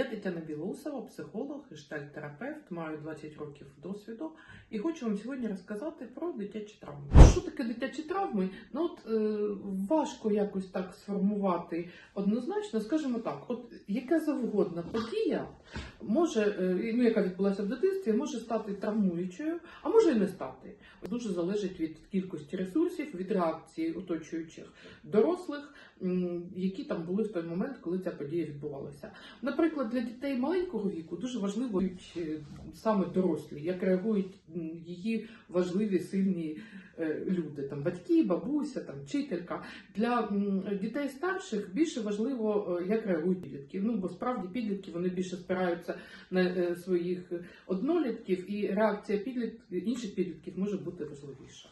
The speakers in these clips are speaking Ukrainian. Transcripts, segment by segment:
Я Тетяна Білоусова, психолог, гештальт-терапевт, маю 20 років досвіду і хочу вам сьогодні розказати про дитячі травми. Що таке дитячі травми? Ну от е, важко якось так сформувати однозначно, скажімо так, от яка завгодна подія може, е, ну яка відбулася в дитинстві, може стати травмуючою, а може і не стати. Дуже залежить від кількості ресурсів, від реакції оточуючих дорослих, які там були в той момент, коли ця подія відбувалася. Наприклад, для дітей маленького віку дуже важливо е, саме дорослі, як реагують її важливі сильні е, люди, там батьки, бабуся, там вчителька. Для дітей старших більше важливо, е, як реагують підлітки. Ну бо справді підлітки вони більше спираються на своїх однолітків, і реакція підліт... інших підлітків може бути важливіша.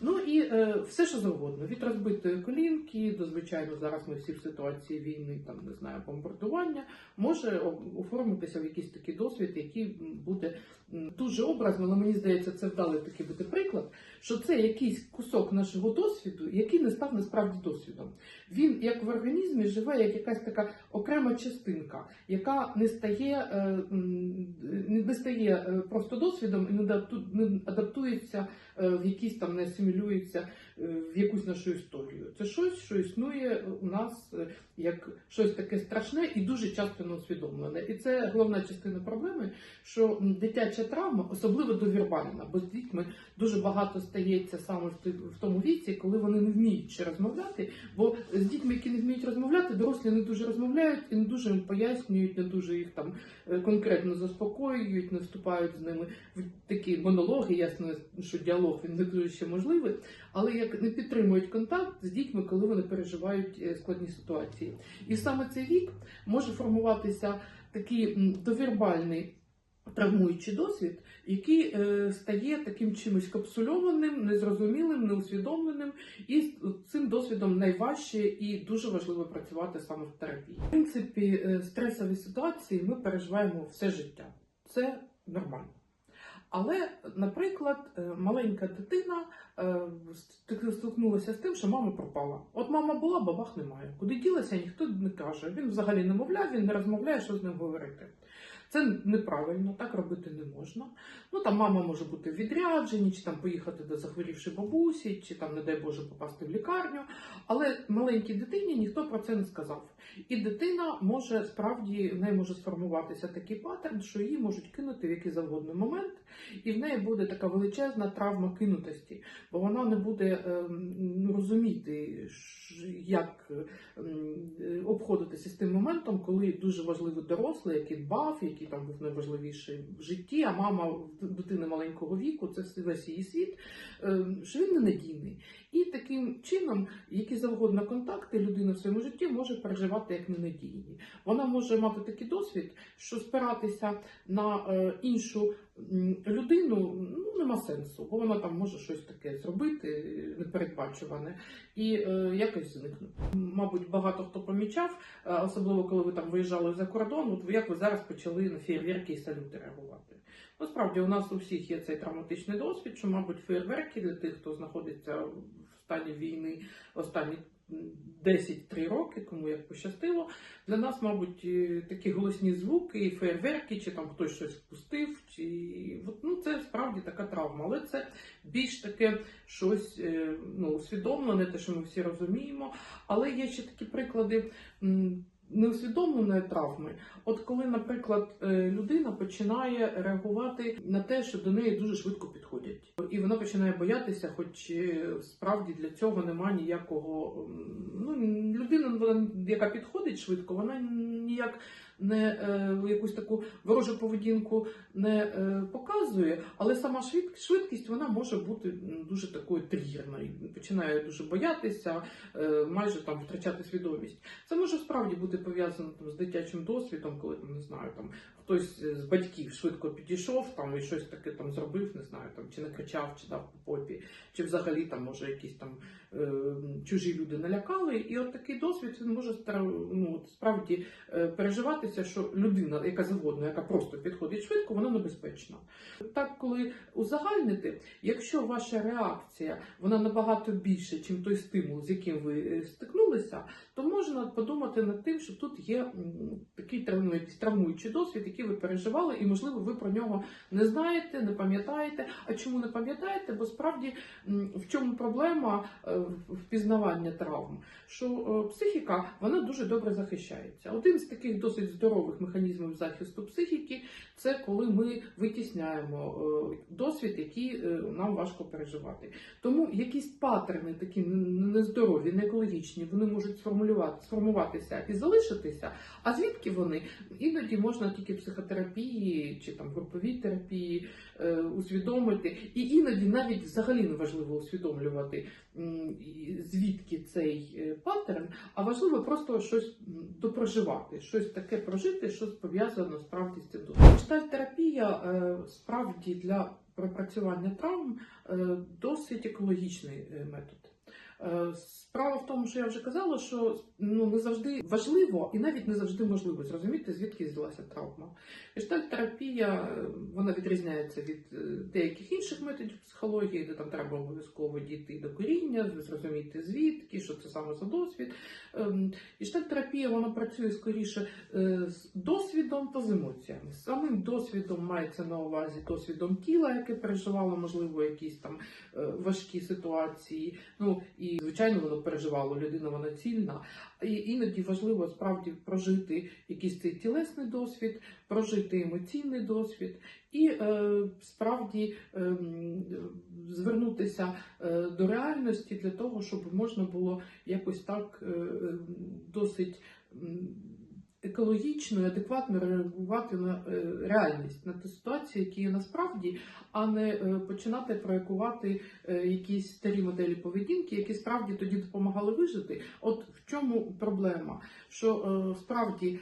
Ну і е, все, що завгодно, від розбитої колінки до звичайно, зараз ми всі в ситуації війни, там не знаю, бомбардування, може оформитися в якийсь такий досвід, який буде дуже образно, але мені здається, це вдалий такий буде приклад, що це якийсь кусок нашого досвіду, який не став насправді досвідом. Він як в організмі живе як якась така окрема частинка, яка не стає, е, не стає е, просто досвідом і не адапту- не адаптується е, в якісь там не асимілюється в якусь нашу історію. Це щось, що існує у нас як щось таке страшне і дуже часто неусвідомлене. І це головна частина проблеми, що дитяча травма, особливо довірбальна, бо з дітьми дуже багато стається саме в тому віці, коли вони не вміють ще розмовляти. Бо з дітьми, які не вміють розмовляти, дорослі не дуже розмовляють і не дуже їм пояснюють, не дуже їх там е, конкретно заспокоюють, не вступають з ними в такі монологи. Ясно, що діалог він не дуже ще можливий, але як не підтримують контакт з дітьми, коли вони переживають е, складні ситуації. І саме цей вік може формуватися такий довірбальний. Травмуючий досвід, який е, стає таким чимось капсульованим, незрозумілим, неусвідомленим, і з цим досвідом найважче і дуже важливо працювати саме в терапії. В принципі, е, стресові ситуації ми переживаємо все життя. Це нормально. Але, наприклад, е, маленька дитина е, стик- стикнулася з тим, що мама пропала. От мама була, бабах немає. Куди ділася, ніхто не каже. Він взагалі не мовляв, він не розмовляє, що з ним говорити. Це неправильно, так робити не можна. Ну там мама може бути в відрядженні, чи там поїхати до захворівшої бабусі, чи там, не дай Боже, попасти в лікарню. Але маленькій дитині ніхто про це не сказав. І дитина може справді в неї може сформуватися такий паттерн, що її можуть кинути в який завгодно момент, і в неї буде така величезна травма кинутості, бо вона не буде ем, розуміти, як ем, обходитися з тим моментом, коли дуже важливий дорослий, який дбав, який там був найважливіший в житті, а мама дитини маленького віку, це весь її світ, ем, що він ненадійний. І таким чином, які завгодно контакти людина в своєму житті може переживати як ненадійні. Вона може мати такий досвід, що спиратися на е, іншу людину ну, нема сенсу, бо вона там може щось таке зробити непередбачуване і е, якось зникнути. Мабуть, багато хто помічав, е, особливо коли ви там виїжджали за кордон, от як ви зараз почали на фейерверки і салюти реагувати. Насправді у нас у всіх є цей травматичний досвід, що, мабуть, фейерверки для тих, хто знаходиться в стані війни останні 10-3 роки, кому як пощастило. Для нас, мабуть, е, такі голосні звуки, фейерверки, чи там хтось щось впустив, чи ну, це справді така травма. Але це більш таке щось е, ну, усвідомлене, те, що ми всі розуміємо. Але є ще такі приклади. Неусвідомленої травми, от коли, наприклад, е, людина починає реагувати на те, що до неї дуже швидко підходять, і вона починає боятися, хоч е, справді для цього немає ніякого. Ну людина, яка підходить швидко, вона ніяк не е, якусь таку ворожу поведінку не е, показує, але сама швид- швидкість вона може бути дуже такою тригерною. Починає дуже боятися, е, майже там втрачати свідомість. Це може справді бути пов'язано з дитячим досвідом, коли там не знаю, там хтось з батьків швидко підійшов там і щось таке там зробив, не знаю, там чи накричав, чи дав по попі, чи взагалі там може якісь там е, чужі люди налякали. І от такий досвід він може ну, справді е, переживатися, що людина, яка завгодно, яка просто підходить швидко, вона небезпечна. Так, коли узагальнити, якщо ваша реакція вона набагато більше, ніж той стимул, з яким ви е, стикнулися, то можна подумати над тим, що тут є такий травм- травмуючий досвід, який ви переживали, і можливо ви про нього не знаєте, не пам'ятаєте. А чому не пам'ятаєте? Бо справді в чому проблема е, впізнавання травм? Що е, психіка вона дуже добре захищається. Один з таких досить здорових механізмів захисту психіки це коли ми витісняємо е, досвід, який нам важко переживати. Тому якісь паттерни такі нездорові, не екологічні, вони можуть сформулювати, сформуватися і залишитися. А звідки вони? Іноді можна тільки психотерапії чи там груповій терапії е, усвідомити, і іноді навіть взагалі не важливо усвідомлювати, звідки цей е, паттерн, а важливо просто щось допроживати, щось таке прожити, що пов'язано справді з цим. Гештальтерапія е, справді для пропрацювання травм е, досить екологічний е, метод. Е, Справа в тому, що я вже казала, що ну не завжди важливо і навіть не завжди можливо зрозуміти, звідки взялася травма. Гештальтерапія е, вона відрізняється від е, деяких інших методів психології, де там треба обов'язково дійти до коріння, зрозуміти звідки, що це саме за досвід. Ем, Гештальтерапія вона працює скоріше з досвідом та з емоціями. Самим досвідом мається на увазі досвідом тіла, яке переживало, можливо, якісь там важкі ситуації. Ну і звичайно, воно переживало. Людина вона цільна. І іноді важливо справді прожити якийсь цей тілесний досвід, прожити емоційний досвід і е, справді е, звернутися до реальності для того, щоб можна було якось так е, е, досить. Екологічно і адекватно реагувати на е, реальність, на ту ситуацію, які є насправді, а не е, починати проєкувати е, якісь старі моделі поведінки, які справді тоді допомагали вижити. От в чому проблема? Що справді,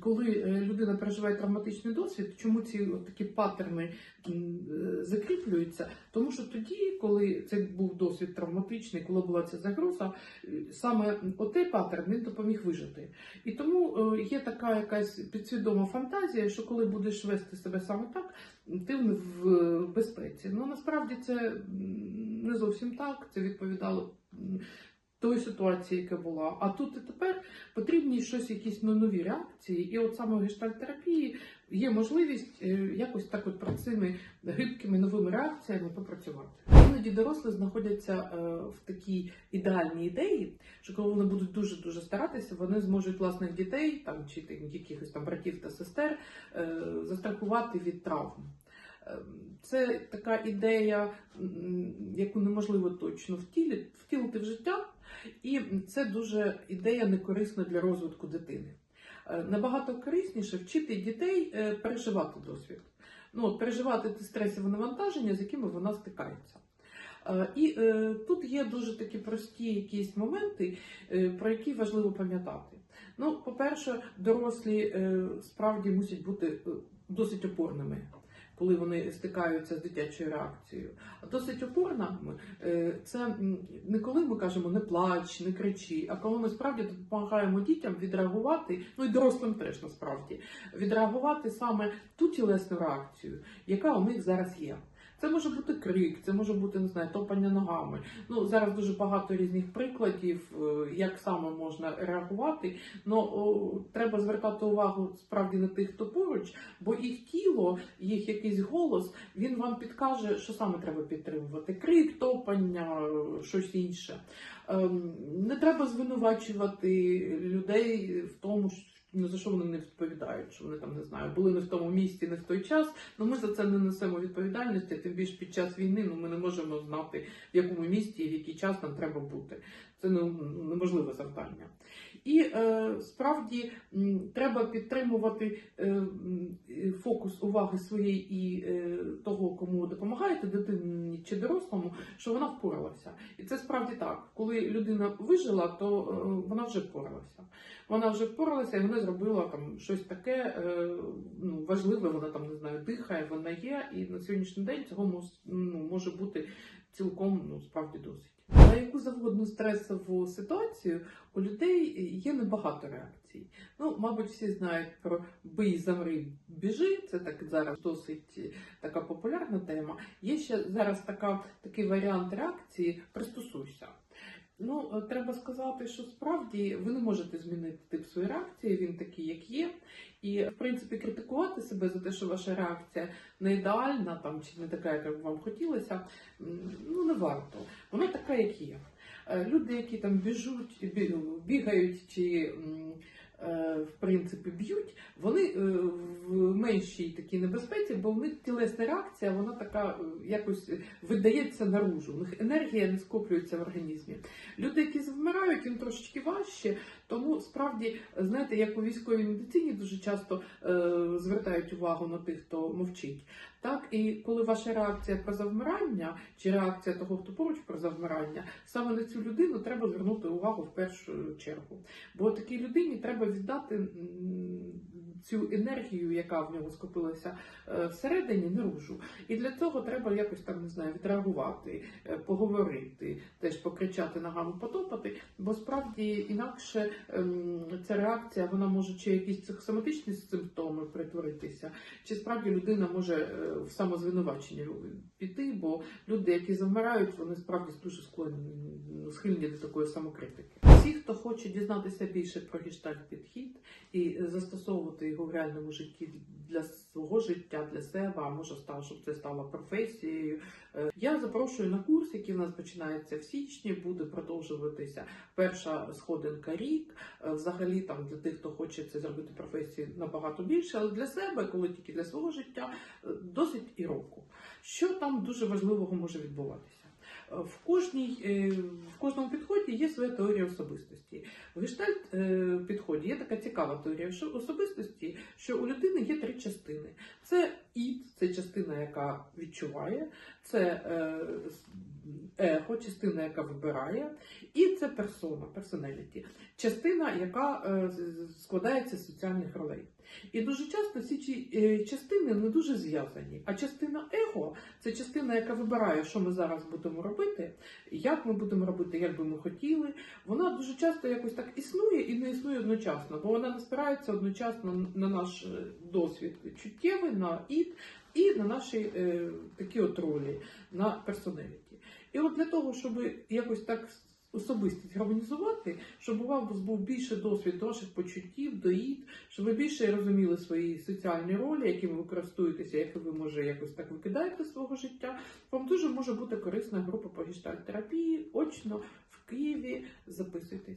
коли е, людина переживає травматичний досвід, чому ці от такі паттерни е, закріплюються? Тому що тоді, коли це був досвід травматичний, коли була ця загроза, е, саме отей паттерн він допоміг вижити. І тому є така якась підсвідома фантазія, що коли будеш вести себе саме так, ти в безпеці. Ну насправді це не зовсім так. Це відповідало м, той ситуації, яка була. А тут і тепер потрібні щось, якісь ну, нові реакції. І от саме в гештальтерапії є можливість е, якось так от про цими гибкими новими реакціями попрацювати. Іноді дорослі знаходяться е, в такій ідеальній ідеї, що коли вони будуть дуже дуже старатися, вони зможуть власних дітей там чи якихось там братів та сестер е, застрахувати від травм. Це така ідея, яку неможливо точно втілити в життя, і це дуже ідея некорисна для розвитку дитини. Е, Набагато корисніше вчити дітей е, переживати досвід. Ну, от, переживати ті стресові навантаження, з якими вона стикається. Е, І тут є дуже такі прості якісь моменти, про які важливо пам'ятати. Ну, по-перше, дорослі справді мусять бути досить опорними, коли вони стикаються з дитячою реакцією. А досить опорними е, це не коли ми кажемо не плач, не кричи, а коли ми справді допомагаємо дітям відреагувати, ну і дорослим теж насправді відреагувати саме ту тілесну реакцію, яка у них зараз є. Це може бути крик, це може бути не знаю, топання ногами. Ну зараз дуже багато різних прикладів, е, як саме можна реагувати. Но треба звертати увагу справді на тих, хто поруч, бо їх тіло, їх якийсь голос, він вам підкаже, що саме треба підтримувати: крик, топання, щось інше. Ем, Не треба звинувачувати людей в тому, що ну, за що вони не відповідають, що вони там не знаю, були не в тому місці, не в той час. Ну ми за це не несемо відповідальності. Тим більше під час війни ну ми не можемо знати, в якому місті і в який час нам треба бути. Це ну, неможливе завдання. І е, справді треба підтримувати е, фокус уваги своєї і е, того, кому допомагаєте, дитині чи дорослому, що вона впоралася. І це справді так. Коли людина вижила, то е, вона вже впоралася. Вона вже впоралася і вона зробила там щось таке е, ну, важливе, вона там не знаю, дихає, вона є. І на сьогоднішній день цього ну, може бути цілком ну, справді досить. На яку завгодно стресову ситуацію у людей є небагато реакцій. Ну, мабуть, всі знають про бий, замри, біжи. Це так зараз досить така популярна тема. Є ще зараз така, такий варіант реакції пристосуйся. Ну, е, треба сказати, що справді ви не можете змінити тип своєї реакції, він такий, як є. І, в принципі, критикувати себе за те, що ваша реакція не ідеальна там, чи не така, як вам хотілося, ну не варто. Вона така, як є. Е, Люди, які там біжуть, ну, бігають чи в принципі б'ють, вони е, в меншій такій небезпеці, бо в них тілесна реакція, вона така е, якось видається наружу. У них енергія не скоплюється в організмі. Люди, які завмирають, їм трошечки важче, тому справді, знаєте, як у військовій медицині дуже часто е, звертають увагу на тих, хто мовчить. Так, і коли ваша реакція про завмирання, чи реакція того, хто поруч про завмирання, саме на цю людину треба звернути увагу в першу чергу. Бо такій людині треба віддати цю енергію, яка в нього скопилася е, всередині, наружу. І для цього треба якось там не знаю, відреагувати, е, поговорити, теж покричати ногами, потопати. Бо справді інакше ем, ця реакція вона може чи якісь психосоматичні симптоми перетворитися, чи справді людина може е, в самозвинувачення піти, бо люди, які завмирають, вони справді дуже склонні схильні до такої самокритики. Всі, хто хоче дізнатися більше про гештальт підхід і застосовувати його в реальному житті для свого життя, для себе, а може щоб це стало професією. е, Я запрошую на курс, який у нас починається в січні, буде продовжуватися перша сходинка рік. Е, Взагалі, там для тих, хто хоче це зробити професію набагато більше, але для себе, коли тільки для свого життя, е, досить і року. Що там дуже важливого може відбуватися? В кожній е, в кожному підході є своя теорія особистості. В гештальт е, підході є така цікава теорія особистості, що у людини є три частини: це ід, це частина, яка відчуває, це е, ехо, частина, яка вибирає, і це персона, персоналіті, частина, яка е, складається з соціальних ролей. І дуже часто ці ці, е, частини не дуже зв'язані. А частина его це частина, яка вибирає, що ми зараз будемо робити, як ми будемо робити, як би ми хотіли. Вона дуже часто якось так існує і не існує одночасно, бо вона не спирається одночасно на наш е, досвід чуттєвий, на ід і на наші е, такі от ролі, на персоналіті. І от для того, щоб якось так особистість гармонізувати, щоб у вас був більше досвід до ваших почуттів, до ід, щоб ви більше розуміли свої соціальні ролі, якими ви користуєтеся, які ви може якось так викидаєте свого життя. Вам дуже може бути корисна група по гештальт-терапії очно в Києві. Записуйтесь.